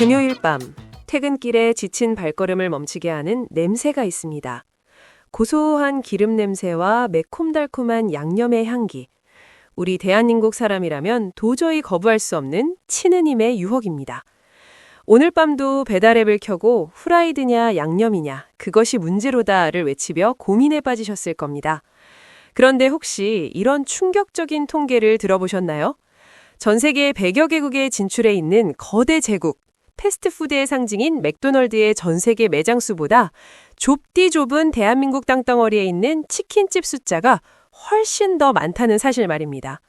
금요일 밤 퇴근길에 지친 발걸음을 멈추게 하는 냄새가 있습니다. 고소한 기름 냄새와 매콤달콤한 양념의 향기. 우리 대한민국 사람이라면 도저히 거부할 수 없는 치느님의 유혹입니다. 오늘 밤도 배달앱을 켜고 후라이드냐 양념이냐 그것이 문제로다를 외치며 고민에 빠지셨을 겁니다. 그런데 혹시 이런 충격적인 통계를 들어보셨나요? 전 세계 100여 개국에 진출해 있는 거대 제국, 패스트푸드의 상징인 맥도널드의 전 세계 매장 수보다 좁디 좁은 대한민국 땅덩어리에 있는 치킨집 숫자가 훨씬 더 많다는 사실 말입니다.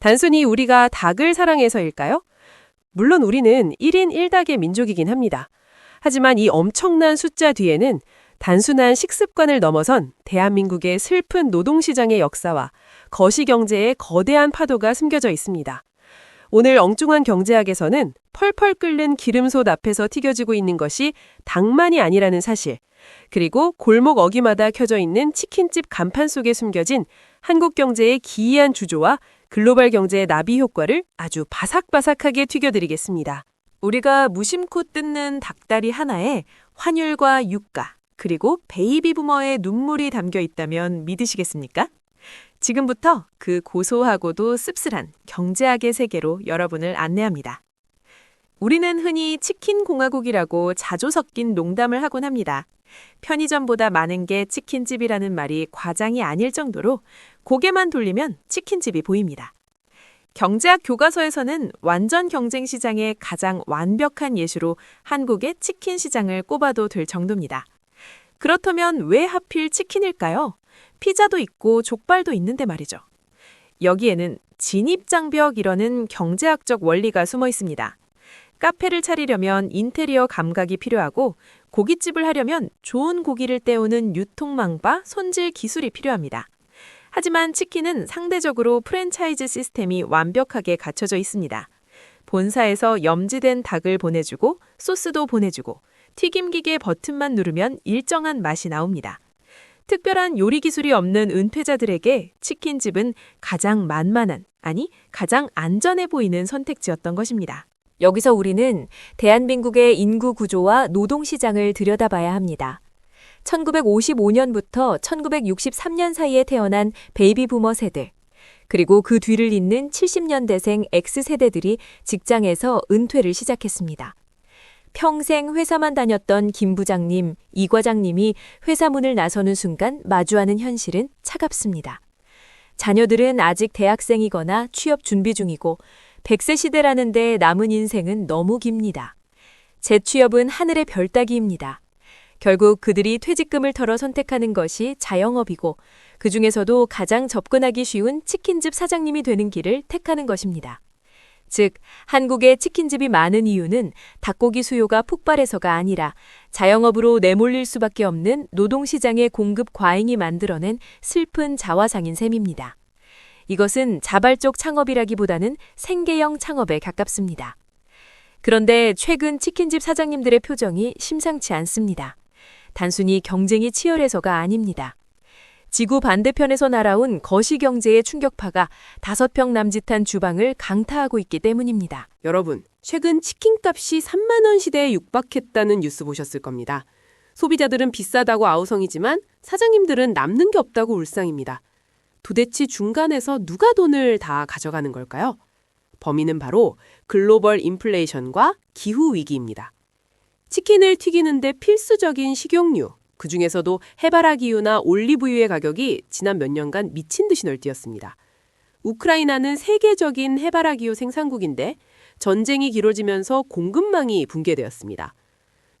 단순히 우리가 닭을 사랑해서일까요? 물론 우리는 1인 1닭의 민족이긴 합니다. 하지만 이 엄청난 숫자 뒤에는 단순한 식습관을 넘어선 대한민국의 슬픈 노동시장의 역사와 거시경제의 거대한 파도가 숨겨져 있습니다. 오늘 엉뚱한 경제학에서는 펄펄 끓는 기름솥 앞에서 튀겨지고 있는 것이 닭만이 아니라는 사실, 그리고 골목 어귀마다 켜져 있는 치킨집 간판 속에 숨겨진 한국 경제의 기이한 주조와 글로벌 경제의 나비 효과를 아주 바삭바삭하게 튀겨드리겠습니다. 우리가 무심코 뜯는 닭다리 하나에 환율과 유가, 그리고 베이비 부머의 눈물이 담겨 있다면 믿으시겠습니까? 지금부터 그 고소하고도 씁쓸한 경제학의 세계로 여러분을 안내합니다. 우리는 흔히 치킨 공화국이라고 자주 섞인 농담을 하곤 합니다. 편의점보다 많은 게 치킨집이라는 말이 과장이 아닐 정도로 고개만 돌리면 치킨집이 보입니다. 경제학 교과서에서는 완전 경쟁 시장의 가장 완벽한 예시로 한국의 치킨 시장을 꼽아도 될 정도입니다. 그렇다면 왜 하필 치킨일까요? 피자도 있고 족발도 있는데 말이죠. 여기에는 진입장벽이라는 경제학적 원리가 숨어 있습니다. 카페를 차리려면 인테리어 감각이 필요하고 고깃집을 하려면 좋은 고기를 떼우는 유통망과 손질 기술이 필요합니다. 하지만 치킨은 상대적으로 프랜차이즈 시스템이 완벽하게 갖춰져 있습니다. 본사에서 염지된 닭을 보내주고 소스도 보내주고 튀김기계 버튼만 누르면 일정한 맛이 나옵니다. 특별한 요리 기술이 없는 은퇴자들에게 치킨집은 가장 만만한, 아니, 가장 안전해 보이는 선택지였던 것입니다. 여기서 우리는 대한민국의 인구 구조와 노동 시장을 들여다봐야 합니다. 1955년부터 1963년 사이에 태어난 베이비 부머 세대, 그리고 그 뒤를 잇는 70년대생 X세대들이 직장에서 은퇴를 시작했습니다. 평생 회사만 다녔던 김 부장님, 이 과장님이 회사 문을 나서는 순간 마주하는 현실은 차갑습니다. 자녀들은 아직 대학생이거나 취업 준비 중이고 100세 시대라는데 남은 인생은 너무 깁니다. 재취업은 하늘의 별 따기입니다. 결국 그들이 퇴직금을 털어 선택하는 것이 자영업이고 그 중에서도 가장 접근하기 쉬운 치킨집 사장님이 되는 길을 택하는 것입니다. 즉, 한국에 치킨집이 많은 이유는 닭고기 수요가 폭발해서가 아니라 자영업으로 내몰릴 수밖에 없는 노동시장의 공급 과잉이 만들어낸 슬픈 자화상인 셈입니다. 이것은 자발적 창업이라기보다는 생계형 창업에 가깝습니다. 그런데 최근 치킨집 사장님들의 표정이 심상치 않습니다. 단순히 경쟁이 치열해서가 아닙니다. 지구 반대편에서 날아온 거시경제의 충격파가 다섯 평 남짓한 주방을 강타하고 있기 때문입니다. 여러분, 최근 치킨값이 3만 원 시대에 육박했다는 뉴스 보셨을 겁니다. 소비자들은 비싸다고 아우성이지만 사장님들은 남는 게 없다고 울상입니다. 도대체 중간에서 누가 돈을 다 가져가는 걸까요? 범인은 바로 글로벌 인플레이션과 기후 위기입니다. 치킨을 튀기는데 필수적인 식용유, 그 중에서도 해바라기유나 올리브유의 가격이 지난 몇 년간 미친 듯이 널뛰었습니다. 우크라이나는 세계적인 해바라기유 생산국인데 전쟁이 길어지면서 공급망이 붕괴되었습니다.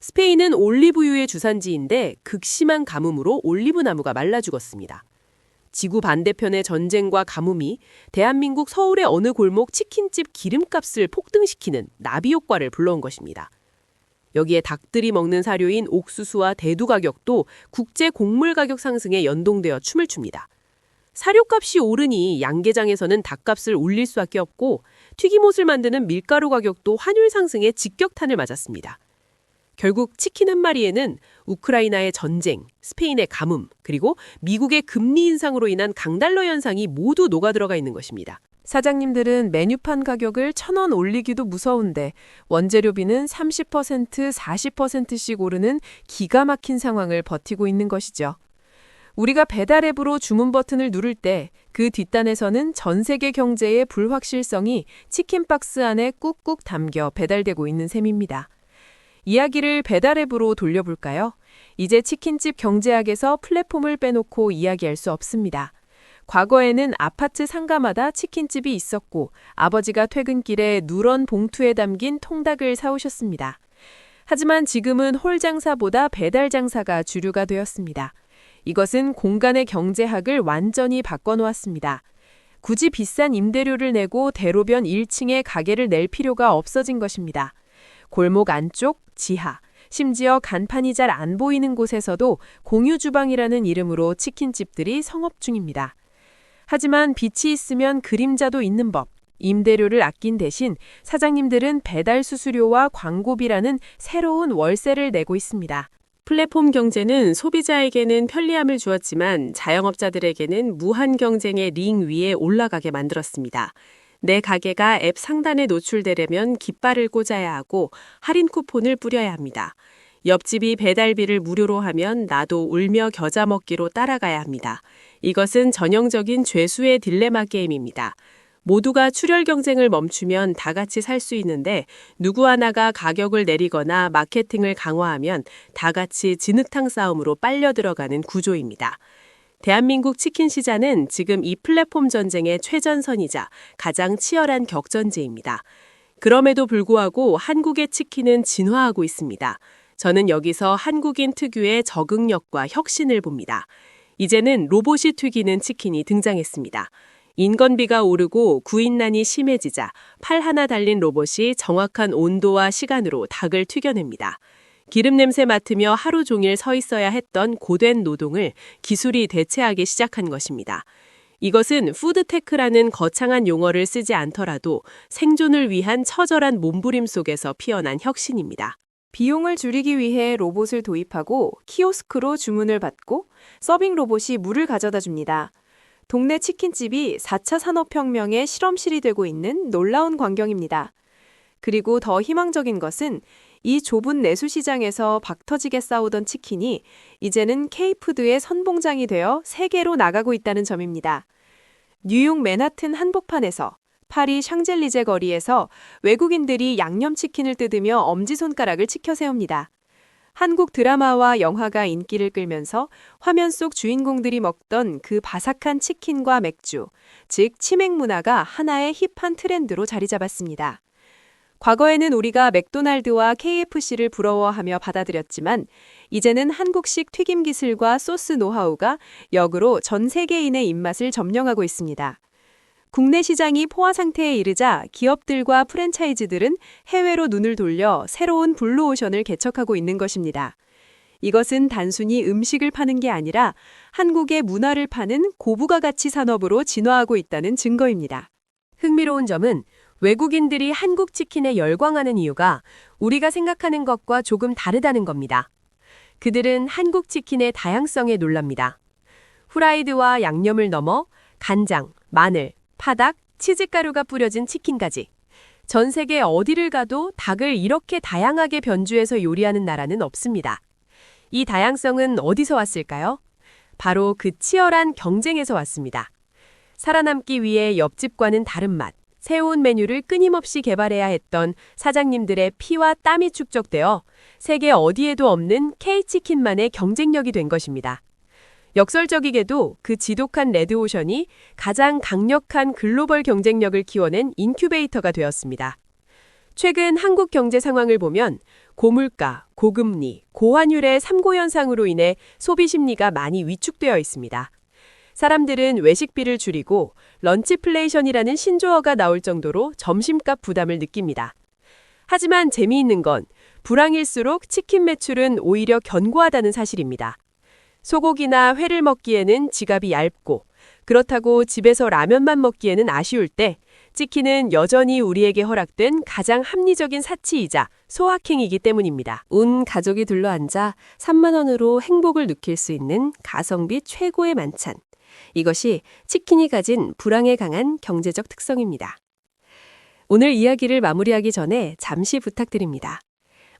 스페인은 올리브유의 주산지인데 극심한 가뭄으로 올리브 나무가 말라 죽었습니다. 지구 반대편의 전쟁과 가뭄이 대한민국 서울의 어느 골목 치킨집 기름값을 폭등시키는 나비 효과를 불러온 것입니다. 여기에 닭들이 먹는 사료인 옥수수와 대두 가격도 국제 곡물 가격 상승에 연동되어 춤을 춥니다. 사료값이 오르니 양계장에서는 닭값을 올릴 수밖에 없고 튀김옷을 만드는 밀가루 가격도 환율 상승에 직격탄을 맞았습니다. 결국 치킨 한 마리에는 우크라이나의 전쟁, 스페인의 가뭄, 그리고 미국의 금리 인상으로 인한 강달러 현상이 모두 녹아들어가 있는 것입니다. 사장님들은 메뉴판 가격을 천원 올리기도 무서운데 원재료비는 30% 40%씩 오르는 기가 막힌 상황을 버티고 있는 것이죠. 우리가 배달 앱으로 주문 버튼을 누를 때 그 뒷단에서는 전 세계 경제의 불확실성이 치킨 박스 안에 꾹꾹 담겨 배달되고 있는 셈입니다. 이야기를 배달 앱으로 돌려볼까요? 이제 치킨집 경제학에서 플랫폼을 빼놓고 이야기할 수 없습니다. 과거에는 아파트 상가마다 치킨집이 있었고 아버지가 퇴근길에 누런 봉투에 담긴 통닭을 사오셨습니다. 하지만 지금은 홀 장사보다 배달 장사가 주류가 되었습니다. 이것은 공간의 경제학을 완전히 바꿔놓았습니다. 굳이 비싼 임대료를 내고 대로변 1층에 가게를 낼 필요가 없어진 것입니다. 골목 안쪽, 지하, 심지어 간판이 잘 안 보이는 곳에서도 공유 주방이라는 이름으로 치킨집들이 성업 중입니다. 하지만 빛이 있으면 그림자도 있는 법. 임대료를 아낀 대신 사장님들은 배달 수수료와 광고비라는 새로운 월세를 내고 있습니다. 플랫폼 경제는 소비자에게는 편리함을 주었지만 자영업자들에게는 무한 경쟁의 링 위에 올라가게 만들었습니다. 내 가게가 앱 상단에 노출되려면 깃발을 꽂아야 하고 할인 쿠폰을 뿌려야 합니다. 옆집이 배달비를 무료로 하면 나도 울며 겨자 먹기로 따라가야 합니다. 이것은 전형적인 죄수의 딜레마 게임입니다. 모두가 출혈 경쟁을 멈추면 다 같이 살 수 있는데 누구 하나가 가격을 내리거나 마케팅을 강화하면 다 같이 진흙탕 싸움으로 빨려 들어가는 구조입니다. 대한민국 치킨 시장은 지금 이 플랫폼 전쟁의 최전선이자 가장 치열한 격전지입니다. 그럼에도 불구하고 한국의 치킨은 진화하고 있습니다. 저는 여기서 한국인 특유의 적응력과 혁신을 봅니다. 이제는 로봇이 튀기는 치킨이 등장했습니다. 인건비가 오르고 구인난이 심해지자 팔 하나 달린 로봇이 정확한 온도와 시간으로 닭을 튀겨냅니다. 기름 냄새 맡으며 하루 종일 서 있어야 했던 고된 노동을 기술이 대체하기 시작한 것입니다. 이것은 푸드테크라는 거창한 용어를 쓰지 않더라도 생존을 위한 처절한 몸부림 속에서 피어난 혁신입니다. 비용을 줄이기 위해 로봇을 도입하고 키오스크로 주문을 받고 서빙 로봇이 물을 가져다 줍니다. 동네 치킨집이 4차 산업혁명의 실험실이 되고 있는 놀라운 광경입니다. 그리고 더 희망적인 것은 이 좁은 내수시장에서 박터지게 싸우던 치킨이 이제는 K푸드의 선봉장이 되어 세계로 나가고 있다는 점입니다. 뉴욕 맨하튼 한복판에서 파리 샹젤리제 거리에서 외국인들이 양념치킨을 뜯으며 엄지손가락을 치켜 세웁니다. 한국 드라마와 영화가 인기를 끌면서 화면 속 주인공들이 먹던 그 바삭한 치킨과 맥주, 즉 치맥 문화가 하나의 힙한 트렌드로 자리 잡았습니다. 과거에는 우리가 맥도날드와 KFC를 부러워하며 받아들였지만 이제는 한국식 튀김 기술과 소스 노하우가 역으로 전 세계인의 입맛을 점령하고 있습니다. 국내 시장이 포화 상태에 이르자 기업들과 프랜차이즈들은 해외로 눈을 돌려 새로운 블루오션을 개척하고 있는 것입니다. 이것은 단순히 음식을 파는 게 아니라 한국의 문화를 파는 고부가 가치 산업으로 진화하고 있다는 증거입니다. 흥미로운 점은 외국인들이 한국 치킨에 열광하는 이유가 우리가 생각하는 것과 조금 다르다는 겁니다. 그들은 한국 치킨의 다양성에 놀랍니다. 후라이드와 양념을 넘어 간장, 마늘, 파닭, 치즈가루가 뿌려진 치킨까지. 전 세계 어디를 가도 닭을 이렇게 다양하게 변주해서 요리하는 나라는 없습니다. 이 다양성은 어디서 왔을까요? 바로 그 치열한 경쟁에서 왔습니다. 살아남기 위해 옆집과는 다른 맛, 새로운 메뉴를 끊임없이 개발해야 했던 사장님들의 피와 땀이 축적되어 세계 어디에도 없는 K치킨만의 경쟁력이 된 것입니다. 역설적이게도 그 지독한 레드오션이 가장 강력한 글로벌 경쟁력을 키워낸 인큐베이터가 되었습니다. 최근 한국 경제 상황을 보면 고물가, 고금리, 고환율의 삼고현상으로 인해 소비 심리가 많이 위축되어 있습니다. 사람들은 외식비를 줄이고 런치플레이션이라는 신조어가 나올 정도로 점심값 부담을 느낍니다. 하지만 재미있는 건 불황일수록 치킨 매출은 오히려 견고하다는 사실입니다. 소고기나 회를 먹기에는 지갑이 얇고 그렇다고 집에서 라면만 먹기에는 아쉬울 때 치킨은 여전히 우리에게 허락된 가장 합리적인 사치이자 소확행이기 때문입니다. 온 가족이 둘러앉아 3만 원으로 행복을 느낄 수 있는 가성비 최고의 만찬. 이것이 치킨이 가진 불황에 강한 경제적 특성입니다. 오늘 이야기를 마무리하기 전에 잠시 부탁드립니다.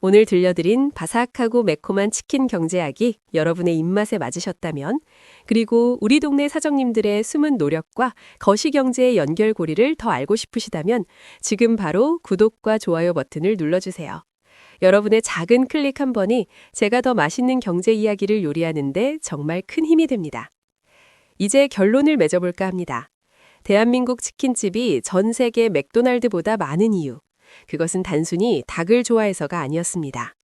오늘 들려드린 바삭하고 매콤한 치킨 경제학이 여러분의 입맛에 맞으셨다면, 그리고 우리 동네 사장님들의 숨은 노력과 거시경제의 연결고리를 더 알고 싶으시다면, 지금 바로 구독과 좋아요 버튼을 눌러주세요. 여러분의 작은 클릭 한 번이 제가 더 맛있는 경제 이야기를 요리하는데 정말 큰 힘이 됩니다. 이제 결론을 맺어볼까 합니다. 대한민국 치킨집이 전 세계 맥도날드보다 많은 이유. 그것은 단순히 닭을 좋아해서가 아니었습니다.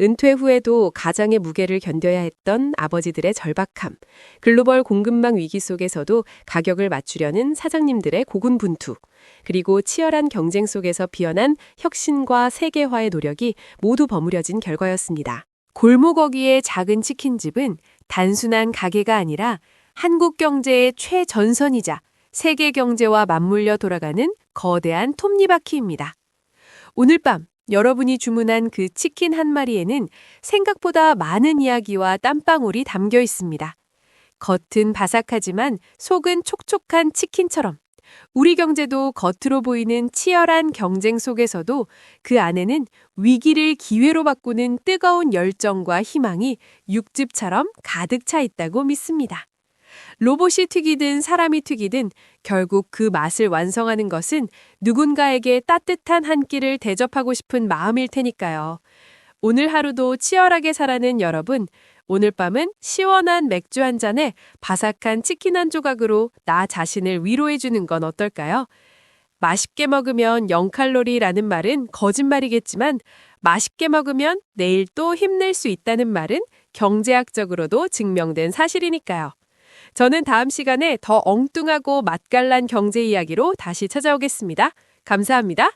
은퇴 후에도 가장의 무게를 견뎌야 했던 아버지들의 절박함, 글로벌 공급망 위기 속에서도 가격을 맞추려는 사장님들의 고군분투, 그리고 치열한 경쟁 속에서 피어난 혁신과 세계화의 노력이 모두 버무려진 결과였습니다. 골목어기의 작은 치킨집은 단순한 가게가 아니라 한국 경제의 최전선이자 세계 경제와 맞물려 돌아가는 거대한 톱니바퀴입니다. 오늘 밤 여러분이 주문한 그 치킨 한 마리에는 생각보다 많은 이야기와 땀방울이 담겨 있습니다. 겉은 바삭하지만 속은 촉촉한 치킨처럼 우리 경제도 겉으로 보이는 치열한 경쟁 속에서도 그 안에는 위기를 기회로 바꾸는 뜨거운 열정과 희망이 육즙처럼 가득 차 있다고 믿습니다. 로봇이 튀기든 사람이 튀기든 결국 그 맛을 완성하는 것은 누군가에게 따뜻한 한 끼를 대접하고 싶은 마음일 테니까요. 오늘 하루도 치열하게 살아는 여러분, 오늘 밤은 시원한 맥주 한 잔에 바삭한 치킨 한 조각으로 나 자신을 위로해 주는 건 어떨까요? 맛있게 먹으면 0칼로리라는 말은 거짓말이겠지만 맛있게 먹으면 내일 또 힘낼 수 있다는 말은 경제학적으로도 증명된 사실이니까요. 저는 다음 시간에 더 엉뚱하고 맛깔난 경제 이야기로 다시 찾아오겠습니다. 감사합니다.